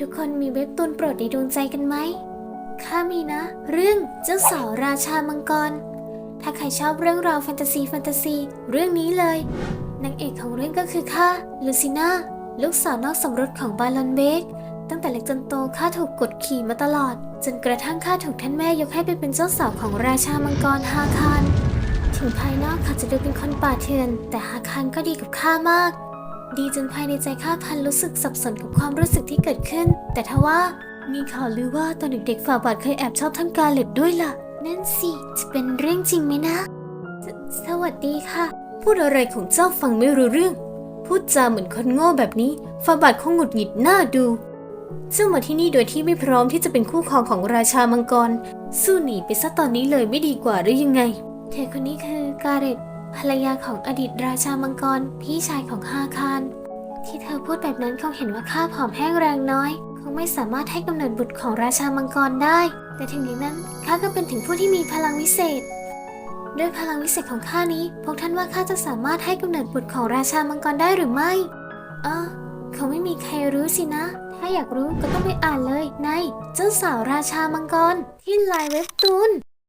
ทุกคนมีเว็บตูนโปรดในดวงใจกันไหมข้ามีนะ เรื่องเจ้าสาวราชามังกร ถ้าใครชอบเรื่องราวแฟนตาซีแฟนตาซีเรื่องนี้เลย นางเอกของเรื่องก็คือข้าลูซิน่าลูกสาวนอกสมรสของบาลอนเบกตั้งแต่เล็กจนโตข้าถูกกดขี่มาตลอด จนกระทั่งข้าถูกท่านแม่ยกให้ไปเป็นเจ้าสาวของราชามังกรฮาคารถึงภายนอกเขาจะดูเป็นคนป่าเถื่อน แต่ฮาคารก็ดีกับข้ามาก ดีจนภายในใจข้าพันรู้สึกสับสนกับความรู้สึกที่เกิดขึ้น แต่ทว่ามีข่าวลือว่าตอนเด็กๆฝ่าบาทเคยแอบชอบท่านกาเล็ดด้วยล่ะ นั่นสิจะเป็นเรื่องจริงไหมนะสสวัสดีค่ะ พูดอะไรของเจ้าฟังไม่รู้เรื่อง พูดจาเหมือนคนโง่แบบนี้ฝ่าบาทคงหงุดหงิดหน้าดู เจ้ามาที่นี่โดยที่ไม่พร้อมที่จะเป็นคู่ครองของราชามังกร สู้หนีไปซะตอนนี้เลยไม่ดีกว่าหรือยังไงเธอคนนี้คือกาเร็ต ภรรยาของอดีตราชามังกร พี่ชายของฮาคารที่เธอพูดแบบนั้นคงเห็นว่าข้าผอมแห้งแรงน้อย คงไม่สามารถให้กำเนิดบุตรของราชามังกรได้ แต่ถึงอย่างนั้นข้าก็เป็นถึงผู้ที่มีพลังวิเศษ ด้วยพลังวิเศษของข้านี้ พวกท่านว่าข้าจะสามารถให้กำเนิดบุตรของราชามังกรได้หรือไม่เออคงไม่มีใครรู้สินะ ถ้าอยากรู้ก็ต้องไปอ่านเลยในเจ้าสาวราชามังกรที่ไลน์เว็บตูน